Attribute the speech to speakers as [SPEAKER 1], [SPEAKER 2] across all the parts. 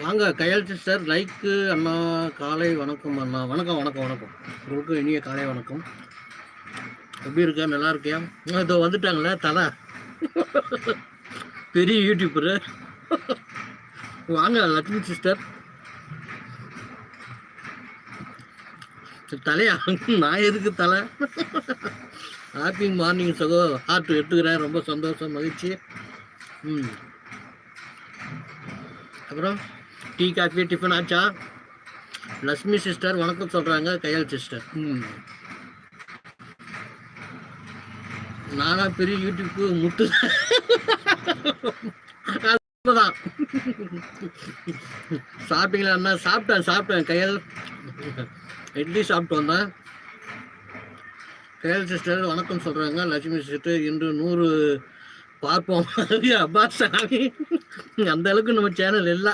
[SPEAKER 1] வாங்க கையல் sister like அண்ணா காலை வணக்கம் அண்ணா. வணக்கம் வணக்கம் வணக்கம். உங்களுக்கு இனிய காலை வணக்கம். எப்படி இருக்கா? நல்லா இருக்கியா? இதோ வந்துட்டாங்களே தலை. பெரிய யூடியூபரு வாங்க லட்சுமி சிஸ்டர். தலையா? நான் எதுக்கு தலை? ஹாப்பி மார்னிங் சகோ. ஹார்ட் எடுத்துக்கிறேன். ரொம்ப சந்தோஷம் மகிழ்ச்சி. ம். அப்புறம்? டீ காஃபி டிஃபன் ஆச்சா? லக்ஷ்மி சிஸ்டர் வணக்கம் சொல்கிறாங்க கையல் சிஸ்டர். நானா பெரிய யூடியூப்பு முட்டு தான் சாப்பிட்டீங்களா அண்ணா? சாப்பிட்டேன் சாப்பிட்டேன் கையல். இட்லி சாப்பிட்டு வந்தேன். கையல் சிஸ்டர் வணக்கம் சொல்கிறாங்க லட்சுமி சிஸ்டர். இன்று நூறு பார்ப்போம். அப்பா சாமி. அந்த அளவுக்கு நம்ம சேனல் இல்லை.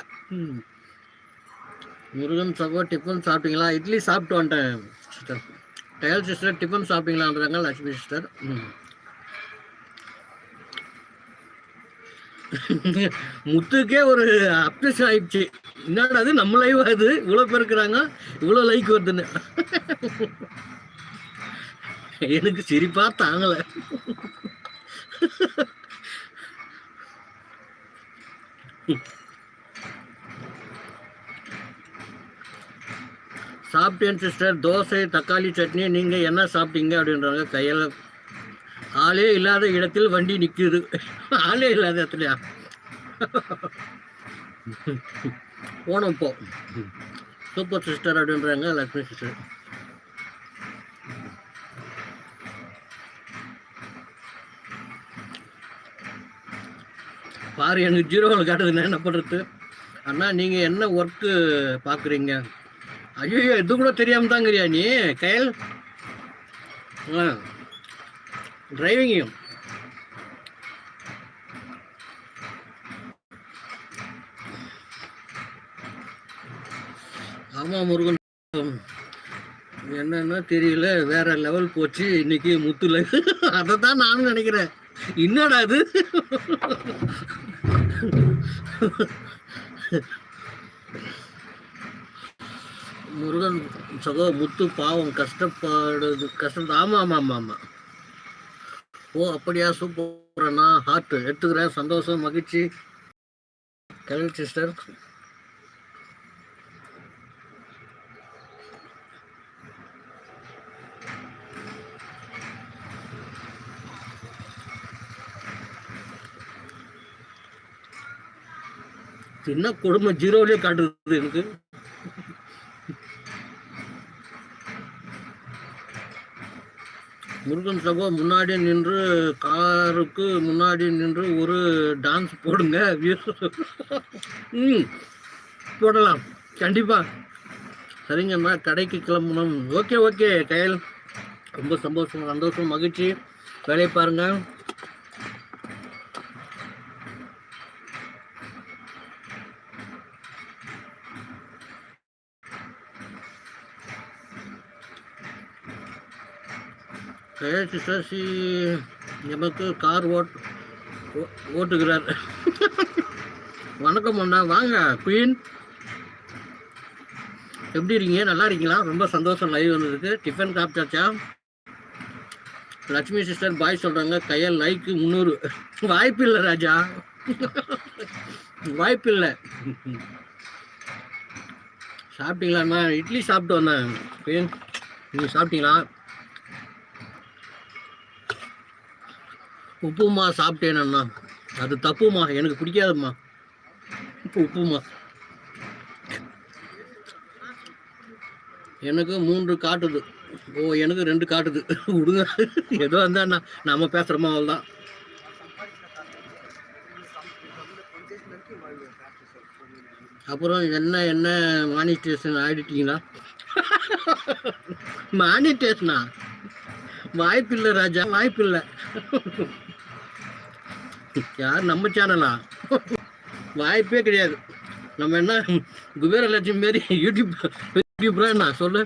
[SPEAKER 1] முருகன் சகோ டிஃபன் சாப்பிட்டீங்களா? இட்லி சாப்பிட்டு வந்துட்டேன் சிஸ்டர் டயல் சிஸ்டர் டிஃபன் சாப்பிட்டீங்களான்றாங்க லட்சுமி சிஸ்டர் முத்துக்கே ஒரு அப்டேஷன் ஆயிடுச்சு. என்னடா அது நம்ம லைவ் அது இவ்வளோ பேர் இருக்கிறாங்க. இவ்வளோ லைக் வருதுன்னு. எனக்கு சிரிப்பா தாங்கலை. சாப்பிட்டேன் சிஸ்டர் தோசை தக்காளி சட்னி. நீங்கள் என்ன சாப்பிட்டீங்க அப்படின்றாங்க கையில். ஆளே இல்லாத இடத்தில் வண்டி நிற்குது ஆளே இல்லாத இடத்துலையா? போனோம் இப்போ சூப்பர் சிஸ்டர் அப்படின்றாங்க லக்ஷ்மி சிஸ்டர் பாரு எனக்கு ஜீரோவில் காட்டுதுன்னா என்ன பண்ணுறது அண்ணா நீங்கள் என்ன ஒர்க்கு பார்க்குறீங்க ஐயோ இது கூட தெரியாம தாங்கிறியா நீ? கயல்? ஆ. டிரைவிங்கும் ஆமாம் முருகன். என்னன்னா தெரியல வேற லெவல் போச்சு இன்னைக்கு முத்துல. அதை தான் நானும் நினைக்கிறேன். என்னடா அது முருகன் சகோ முத்து பாவம் கஷ்டப்படுது கஷ்டம் ஆமாம் ஆமாம் ஆமாம் ஆமாம் ஓ அப்படியா சூப்பர்ண்ணா ஹார்ட் எடுத்துக்கிறேன். சந்தோஷம் மகிழ்ச்சி. கரல் சிஸ்டர் என்ன கொடுமை ஜீரோவிலே காட்டுறது எனக்கு? முருகன் சகோ முன்னாடி நின்று காருக்கு முன்னாடி நின்று ஒரு டான்ஸ் போடுங்க. ம் போடலாம். கண்டிப்பா. சரிங்கம்மா கடைக்கு கிளம்பணும். Okay okay Kayal. ரொம்ப சந்தோஷம் சந்தோஷம் மகிழ்ச்சி. வேலையை பாருங்கள் கயேஷ் சசி எமக்கு கார் ஓட் ஓ- ஓட்டுகிறார். வணக்கம் அண்ணா வாங்க குயின் எப்படி இருக்கீங்க? நல்லா இருக்கீங்களா? ரொம்ப சந்தோஷம் லைவ் வந்ததுக்கு. டிஃபன் சாப்பிட்டாச்சா? லட்சுமி சிஸ்டர் பாய் சொல்கிறாங்க கையால் லைக்கு முந்நூறு. வாய்ப்பு இல்லை ராஜா. வாய்ப்பு இல்லை. சாப்பிட்டீங்களாண்ணா இட்லி சாப்பிட்டு வந்தேன் குயின் நீங்கள் சாப்பிட்டீங்களா? உப்புமா சாப்பிட்டேனண்ணா. அது தப்புமா? எனக்கு பிடிக்காதும்மா. உப்புமா. எனக்கு மூன்று காட்டுது. ஓ எனக்கு ரெண்டு காட்டுது. விடுங்க ஏதோ வந்தாண்ணா நம்ம பேசுகிறோமா அவ்வளோதான் அப்புறம் என்ன என்ன மானிட்டேஷன் ஆடிட்டீங்களா? மானிட்டேஷனா வாய்ப்பில்லை ராஜா. வாய்ப்பில்லை. யார் நம்ம சேனலா வாய்ப்பே கிடையாது. நம்ம என்ன குபேர லட்சுமி மாரி யூடியூப் யூடியூப்ரா என்ன? சொல்லு.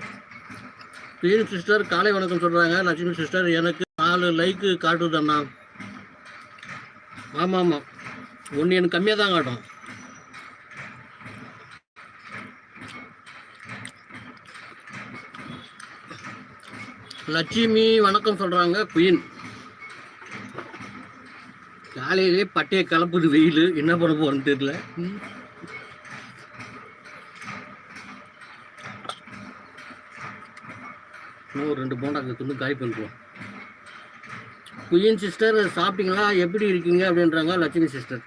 [SPEAKER 1] பிரியன் சிஸ்டர் காலை வணக்கம் சொல்கிறாங்க லட்சுமி சிஸ்டர் எனக்கு நாலு லைக்கு காட்டுது அண்ணா. ஆமாம் ஆமாம் ஒன்று எனக்கு கம்மியாக தான் காட்டும். லட்சுமி வணக்கம் சொல்கிறாங்க குயின் காலையிலே பட்டையை கலப்புது வெயில். என்ன பண்ண போறேன்னு தெரியல. இன்னும் ஒரு ரெண்டு போண்டா தின்னு காய் பண்ணுவோம் குயின் சிஸ்டர் சாப்பிட்டீங்களா? எப்படி இருக்கீங்க? அப்படின்றாங்க லட்சுமி சிஸ்டர்.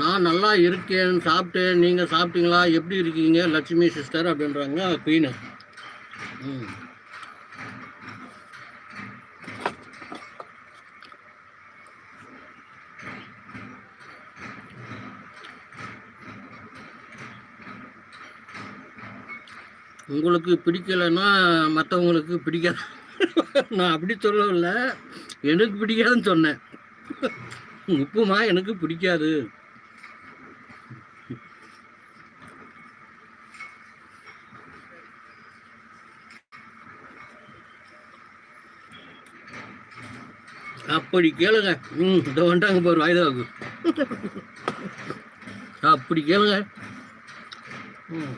[SPEAKER 1] நான் நல்லா இருக்கேன் சாப்பிட்டேன். நீங்கள் சாப்பிட்டீங்களா? எப்படி இருக்கீங்க? லட்சுமி சிஸ்டர் அப்படின்றாங்க குயின். உங்களுக்கு பிடிக்கலைன்னா மற்றவங்களுக்கு பிடிக்காது. நான் அப்படி சொல்லவில்லை எனக்கு பிடிக்காதுன்னு சொன்னேன். உப்புமா எனக்கு பிடிக்காது. அப்படி கேளுங்க. ம் இதை வந்துட்டாங்க பாரு வாய்தாவுக்கு அப்படி கேளுங்க. ம்.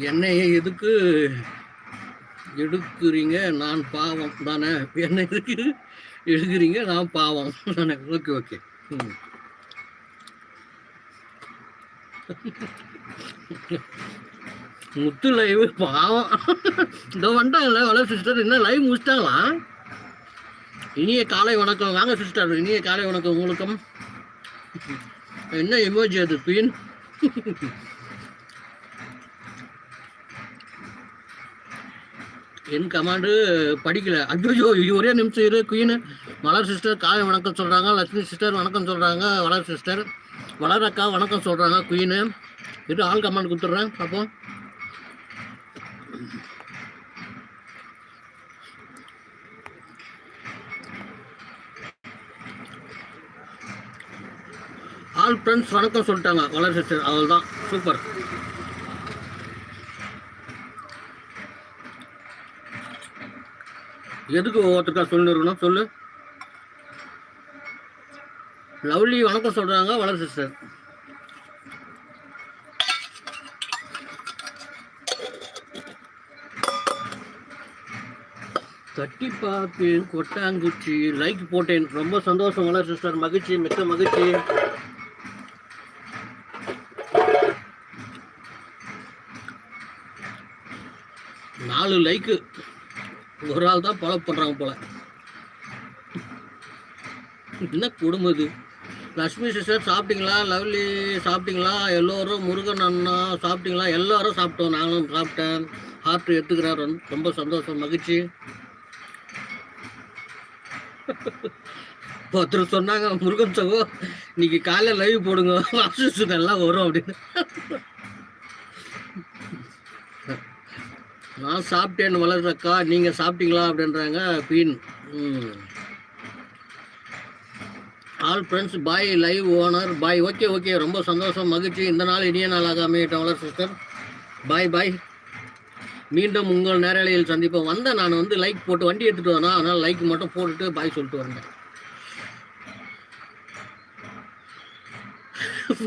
[SPEAKER 1] என்னை எதுக்கு எடுக்கிறீங்க? நான் பாவம் தானே. என்னை எதுக்கு எடுக்கிறீங்க? நான் பாவம் தானே. Okay okay. ம். முத்து லைவ் பாவம். இதோ வந்துட்டாங்களே வள சிஸ்டர் என்ன லைவ் முடிச்சிட்டாங்களா? இனிய காலை வணக்கம். வாங்க சிஸ்டர் இனிய காலை வணக்கம் உங்களுக்கும். என்ன எமோஜி அது பீன் என் கமாண்டு படிக்கல. அஜோஜோ இது ஒரே நிமிஷம் இரு குயின் மலர் சிஸ்டர் காலை வணக்கம் சொல்கிறாங்க லட்சுமி சிஸ்டர் வணக்கம் சொல்கிறாங்க வளர் சிஸ்டர் வளர் அக்கா வணக்கம் சொல்கிறாங்க குயின் இது ஆள் கமாண்ட் கொடுத்துட்றேன் பார்ப்போம். ஆல் ஃப்ரெண்ட்ஸ் வணக்கம் சொல்லிட்டாங்க வளர் சிஸ்டர் அவள் தான் சூப்பர். எதுக்கு ஒவ்வொருத்தருக்கா சொல்லிருக்கணும் சொல்லு. லவ்லி வணக்கம் சொல்கிறாங்க வளர் சிஸ்டர். தட்டி பார்த்தேன் கொட்டாங்குச்சி லைக் போட்டேன். ரொம்ப சந்தோஷம் வளர் சிஸ்டர். மகிழ்ச்சி மிக்க மகிழ்ச்சி. நாலு லைக்கு ஒரு ஆள் தான் ஃபாலோ பண்ணுறாங்க போல. என்ன குடும்பம் இது? லக்ஷ்மி சிஸ்டர் சாப்பிட்டீங்களா? லவ்லி சாப்பிட்டீங்களா? எல்லோரும் முருகன் அண்ணா சாப்பிட்டீங்களா? எல்லாரும் சாப்பிட்டோம். நானும் சாப்பிட்டேன். ஹார்ட் எடுத்துக்கிறார். ரொம்ப சந்தோஷம் மகிழ்ச்சி. ஒருத்தர் சொன்னாங்க முருகன் சகோ இன்னைக்கு காலையில் லைவ் போடுங்க அசிஸ்டன் எல்லாம் வரும் அப்படின்னு. நான் சாப்பிட்டேன்னு வளர்றக்கா நீங்கள் சாப்பிட்டீங்களா? அப்படின்றாங்க been all friends bye live owner bye okay okay ரொம்ப சந்தோஷம் மகிழ்ச்சி. இந்த நாள் இனிய நாளாக அமையட்டும் வளர் சிஸ்டர் பாய் பாய் மீண்டும் உங்கள் நேரலையில் சந்திப்போம். வந்தேன் நான் வந்து லைக் போட்டு வண்டி எடுத்துகிட்டு வரேன் அதனால் லைக் மட்டும் போட்டுட்டு பாய் சொல்லிட்டு வந்தேன்.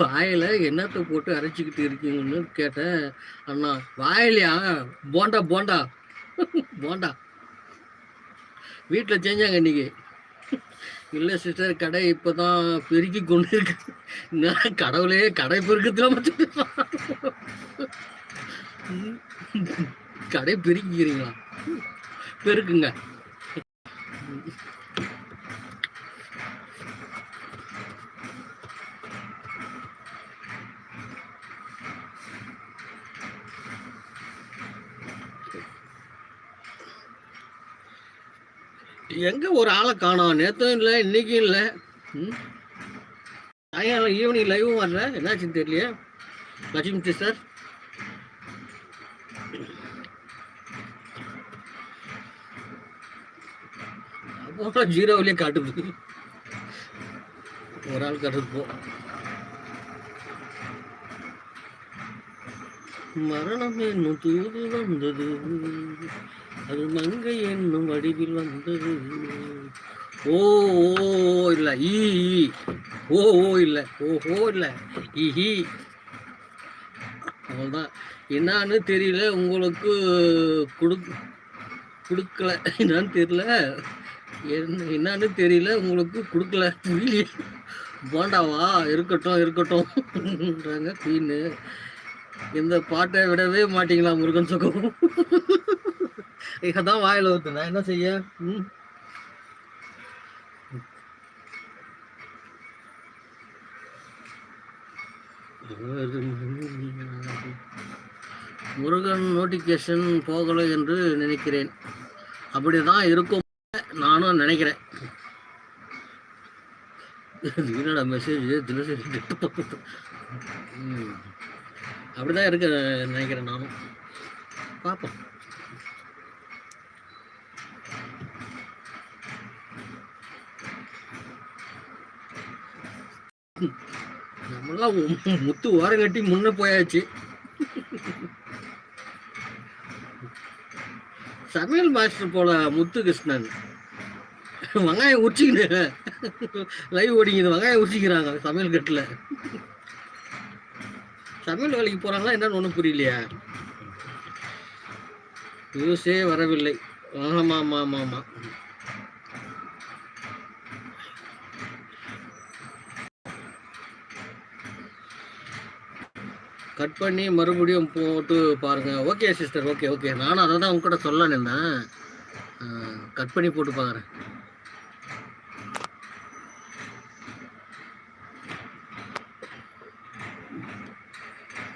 [SPEAKER 1] வாயில் என்னத்தை போட்டு அரைச்சிக்கிட்டு இருக்கீங்கன்னு கேட்டேன். அண்ணா வாயிலையா? போண்டா போண்டா. போண்டா. வீட்டில் செஞ்சாங்க இன்றைக்கி இல்லை சிஸ்டர் கடை இப்போ தான் பெருக்கி கொண்டு இருக்கு நான் கடவுளே கடை பெருக்கத்தில் மட்டும் கடை பெருக்கிக்கிறீங்களா? பெருக்குங்க. எங்க ஒரு ஆளை காணோம்? நேற்றும் இல்லை இன்னைக்கும் இல்லை. ம்? சாயங்காலம் ஈவினிங் லைவும் வரல. என்னாச்சுன்னு தெரியலையே. லட்சுமி சார் அப்புறம் ஜீரோவிலே காட்டுது. ஒரு ஆள் காட்டுது போ. மரணம் என்னும் தூது வந்தது. அது மங்கை என்னும் வடிவில் வந்தது. ஓ ஓ இல்லை. ஈ ஓ ஓ இல்லை. ஓ ஓ இல்ல. இஹி அவ்வளோதான் என்னான்னு தெரியல. உங்களுக்கு கொடு கொடுக்கல. என்னன்னு தெரியல. என்ன என்னன்னு தெரியல உங்களுக்கு கொடுக்கல. புரியல போண்டாவா? இருக்கட்டும் இருக்கட்டும்ன்றாங்க குயின்னு இந்த பாட்டை விடவே மாட்டிங்களா முருகன் சுகம்? இதான் வாயில் ஊத்து நான் என்ன செய்ய? ம். முருகன் நோட்டிஃபிகேஷன் போகலை என்று நினைக்கிறேன். அப்படிதான் இருக்கும். தான் நினைக்கிறேன். மெசேஜ் தினசரி அப்படிதான் இருக்க நினைக்கிறேன் நானும். பார்ப்போம். நம்மளாம் முத்து ஓரம் கட்டி முன்ன போயாச்சு. சமையல் மாஸ்டர் போல முத்து கிருஷ்ணன் வெங்காயம் உரிச்சிக்கிட்டு லைவ் ஓடிங்குது வெங்காயம் உரிச்சிக்கிறாங்க. சமையல் கட்டில். சமையல் வேலைக்கு போறாங்களா என்னன்னு ஒன்றும் புரியலையா. நியூஸே வரவில்லை. ஆமாம் ஆமாம் ஆமாம் ஆமாம் கட் பண்ணி மறுபடியும் போட்டு பாருங்க. ஓகே சிஸ்டர் ஓகே ஓகே நானும் அதை தான் உங்ககிட்ட சொல்ல நின்னேன். கட் பண்ணி போட்டு பார்க்குறேன்